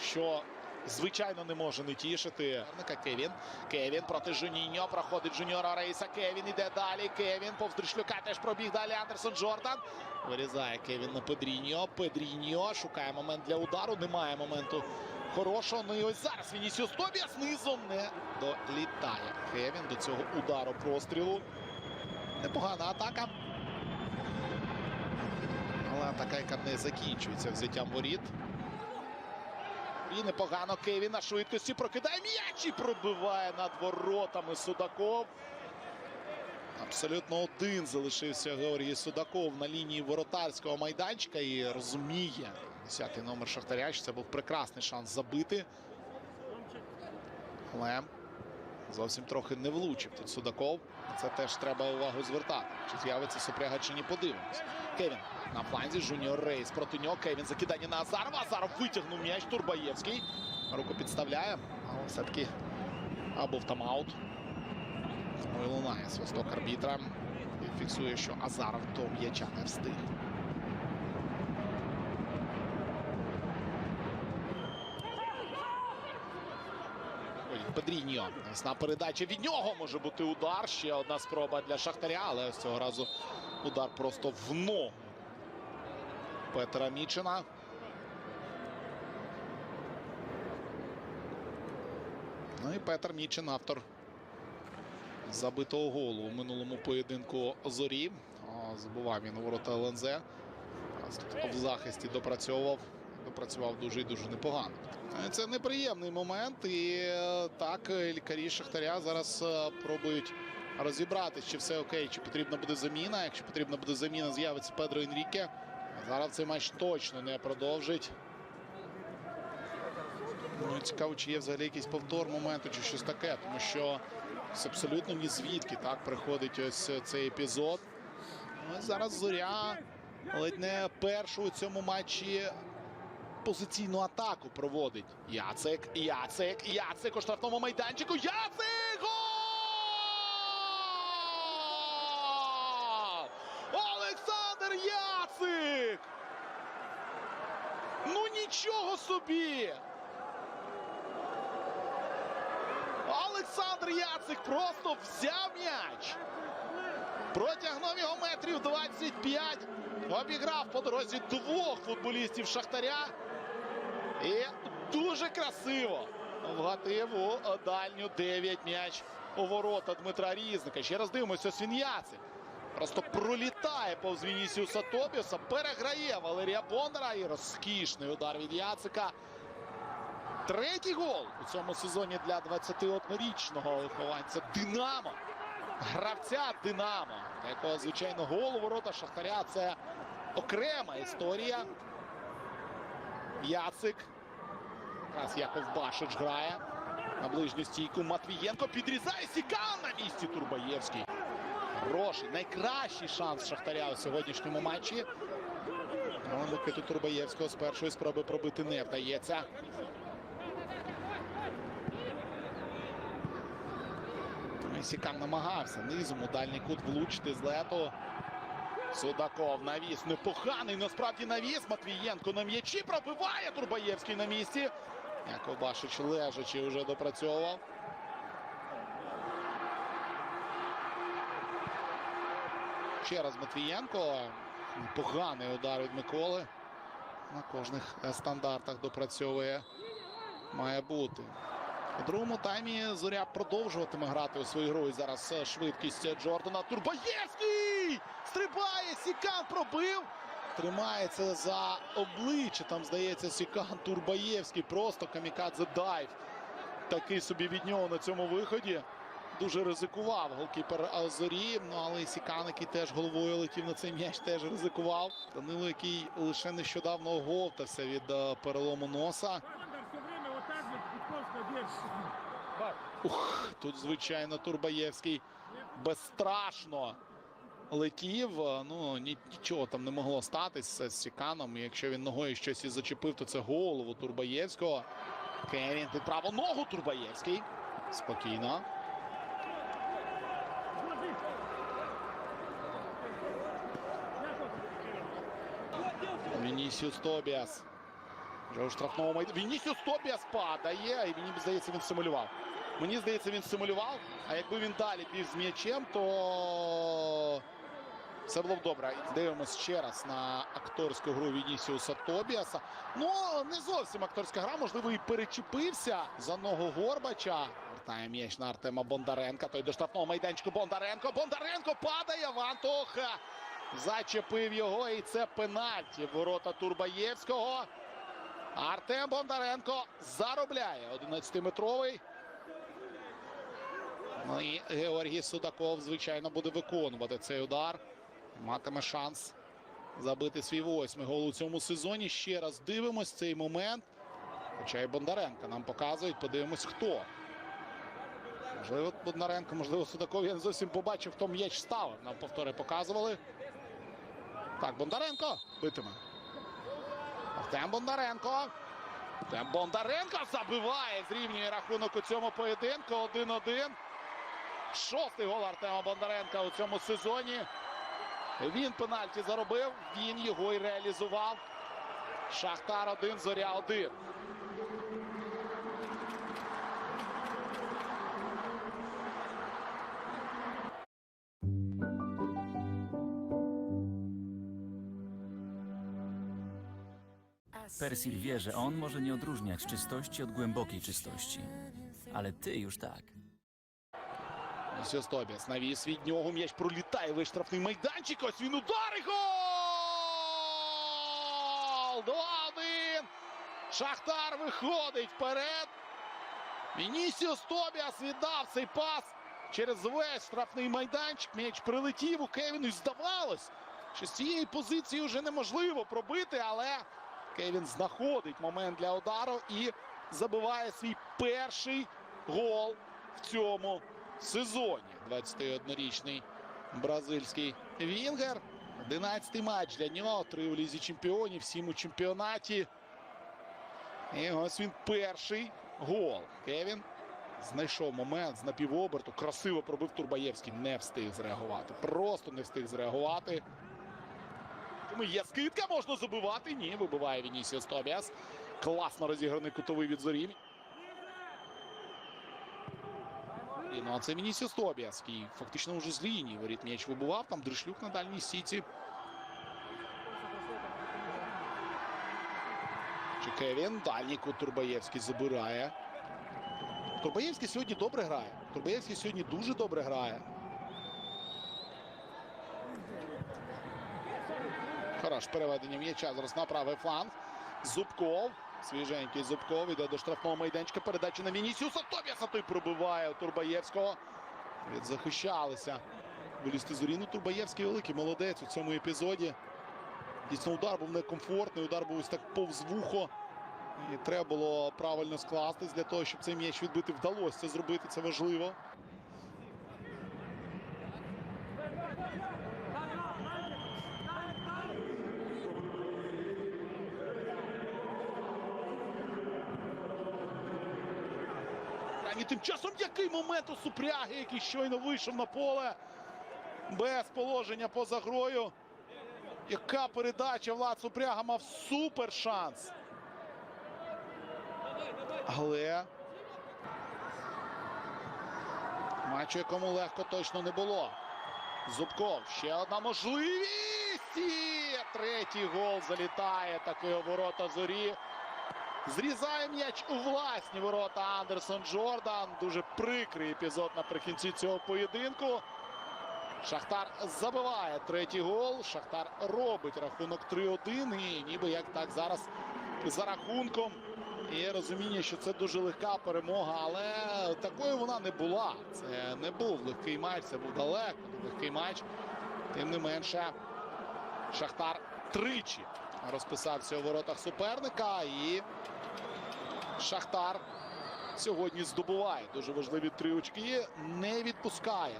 що звичайно не може не тішити. Кевін. Кевін проти Жуніньо. Проходить Жуніора Рейса. Кевін іде далі. Кевін повз Дришлюка теж пробіг далі. Андерсон Джордан. Вирізає Кевін на Педріньо. Педріньо шукає момент для удару. Немає моменту хорошого. Ну і ось зараз Вінісіус Тобіас низом не долітає. Кевін до цього удару прострілу. Непогана атака. Але атака, яка не закінчується взяттям воріт. І непогано Кевін на швидкості прокидає м'яч і пробиває над воротами Судаков. Абсолютно один залишився Георгій Судаков на лінії воротарського майданчика і розуміє 10-й номер Шахтаря, що це був прекрасний шанс забити. Але зовсім трохи не влучив тут Судаков. Це теж треба увагу звертати. Чи з'явиться Супряга, чи ні, подивимось. Кевін на фланзі Жуніор Рейс проти нього. Кевін закидання на Азарова. Азаров витягнув м'яч. Турбаєвський. Руку підставляє. Але все-таки а, був тамаут. Ну і лунає свисток арбітра. І фіксує, що Азаров до м'яча не встиг. Педріньо. Ясна передача від нього може бути удар. Ще одна спроба для Шахтаря, але цього разу удар просто в ногу Петра Мічина. Ну і Петр Мічин, автор забитого голу у минулому поєдинку зорі. Забував він у ворота ЛНЗ. В захисті допрацьовував. Допрацював дуже і дуже непогано. Е, Це неприємний момент. І е, так, е, лікарі Шахтаря зараз пробують розібратися, чи все окей, чи потрібна буде заміна. Якщо потрібна буде заміна, з'явиться Педро Енріке. Зараз цей матч точно не продовжить. Ну, цікаво, чи є взагалі якийсь повтор моменту, чи щось таке, тому що з абсолютно ні звідки так приходить ось цей епізод. Ну, зараз зоря ледь не першу у цьому матчі позиційну атаку проводить. Яцек, Яцек, Яцек у штрафному майданчику. Яцек! Гол! Олександр Яцик! Ну нічого собі! Олександр Яцик просто взяв м'яч. Протягнув його метрів 25. Обіграв по дорозі двох футболістів Шахтаря. І дуже красиво вгатив у дальню 9 м'яч у ворота Дмитра Різника. Ще раз дивимося, ось Яцик. Просто пролітає повз Вінісіуса Тобіуса, переграє Валерія Бондара і розкішний удар від Яцика. Третій гол у цьому сезоні для 21-річного вихованця Динамо. Гравця Динамо, якого, звичайно, гол у ворота Шахтаря це окрема історія. Яцик. Якраз Яков Башич грає на ближню стійку. Матвієнко підрізає Сікан на місці Турбаєвський. Хороший, найкращий шанс Шахтаря у сьогоднішньому матчі. Але Микиту Турбаєвського з першої спроби пробити не вдається. Ну, намагався низом у дальній кут влучити з лету. Судаков навіс непоганий, насправді навіс. Матвієнко на м'ячі пробиває Турбаєвський на місці. Яков Башич лежачи вже допрацьовував. Ще раз Матвієнко. Поганий удар від Миколи. На кожних стандартах допрацьовує. Має бути. У другому таймі Зоря продовжуватиме грати у свою гру. І зараз е, швидкість Джордана. Турбаєвський! Стрибає! Сікан пробив! Тримається за обличчя. Там, здається, Сікан Турбаєвський. Просто камікадзе дайв. Такий собі від нього на цьому виході. Дуже ризикував голкіпер е, Зорі. Ну, але Сікан, який теж головою летів на цей м'яч, теж ризикував. Данило, який лише нещодавно оговтався від е, перелому носа. Ух, тут, звичайно, Турбаєвський безстрашно летів. Ну, нічого там не могло статися з Сіканом. Якщо він ногою щось і зачепив, то це голову Турбаєвського. Кевін під праву ногу Турбаєвський. Спокійно. Вінісіус Тобіас. Вже у штрафному майдані. Вінісіус Тобіас падає. І мені здається, він симулював. Мені здається, він симулював. А якби він далі біг з м'ячем, то все було б добре. Дивимось ще раз на акторську гру Вінісіуса Тобіаса. Ну, не зовсім акторська гра, можливо, і перечепився за ногу Горбача. Вертає м'яч на Артема Бондаренка. Той до штрафного майданчику Бондаренко. Бондаренко падає. Вантоха зачепив його. І це пенальті. Ворота Турбаєвського. Артем Бондаренко заробляє 11-метровий. Ну і Георгій Судаков, звичайно, буде виконувати цей удар. Матиме шанс забити свій восьмий гол у цьому сезоні. Ще раз дивимось цей момент. Хоча і Бондаренко нам показують. Подивимось, хто. Можливо, Бондаренко, можливо, Судаков. Я не зовсім побачив, хто м'яч ставив. Нам повтори показували. Так, Бондаренко битиме. Артем Бондаренко. Артем Бондаренко забиває, зрівнює рахунок у цьому поєдинку. 1-1. Шостий гол Артема Бондаренка у цьому сезоні. Він пенальті заробив, він його і реалізував. Шахтар 1, Зоря 1. Persil wie, że on może nie odróżniać czystości od głębokiej czystości. Ale ty już. Ось Тобіас навіс від нього. М'яч пролітає весь штрафний майданчик. Ось він удар і гол! 2-1. Шахтар виходить вперед. Вінісіус Тобіас віддав цей пас через весь штрафний майданчик. М'яч прилетів у Кевіну і здавалось, що з цієї позиції вже неможливо пробити, але Кевін знаходить момент для удару і забиває свій перший гол в цьому сезоні. 21-річний бразильський Вінгер. 11-й матч для нього. Три у лізі чемпіонів, сім у чемпіонаті. І ось він перший гол. Кевін знайшов момент з напівоберту. Красиво пробив Турбаєвський. Не встиг зреагувати. Просто не встиг зреагувати. Тому є скидка, можна забивати. Ні, вибиває Вінісіус Тобіас. Класно розіграний кутовий від зорі. І ну, а це Вінісіус Тобіас, який фактично вже з лінії воріт м'яч вибував. Там Дришлюк на дальній сіті. Чи Кевін. Дальній кут Турбаєвський забирає. Турбаєвський сьогодні добре грає. Турбаєвський сьогодні дуже добре грає. Хорош переведення м'яча зараз на правий фланг. Зубков. Свіженький Зубков іде до штрафного майданчика. Передача на Вінісіуса. Тобіаса той пробиває у Турбаєвського. Відзахищалися. Вилізти з Уріну. Турбаєвський великий молодець у цьому епізоді. Дійсно, удар був некомфортний. Удар був ось так повз вухо. І треба було правильно скластись для того, щоб цей м'яч відбити. Вдалося це зробити. Це важливо. І тим часом який момент у Супряги, який щойно вийшов на поле без положення поза грою. Яка передача Влад Супряга мав супер шанс. Але матчу, якому легко точно не було. Зубков. Ще одна можливість. І третій гол залітає. Такий у ворота зорі. Зрізає м'яч у власні ворота Андерсон Джордан. Дуже прикрий епізод наприкінці цього поєдинку. Шахтар забиває третій гол. Шахтар робить рахунок 3-1. І ніби як так зараз за рахунком. Є розуміння, що це дуже легка перемога, але такою вона не була. Це не був легкий матч, це був далеко легкий матч. Тим не менше, Шахтар тричі розписався у воротах суперника. І Шахтар сьогодні здобуває дуже важливі три очки. Не відпускає.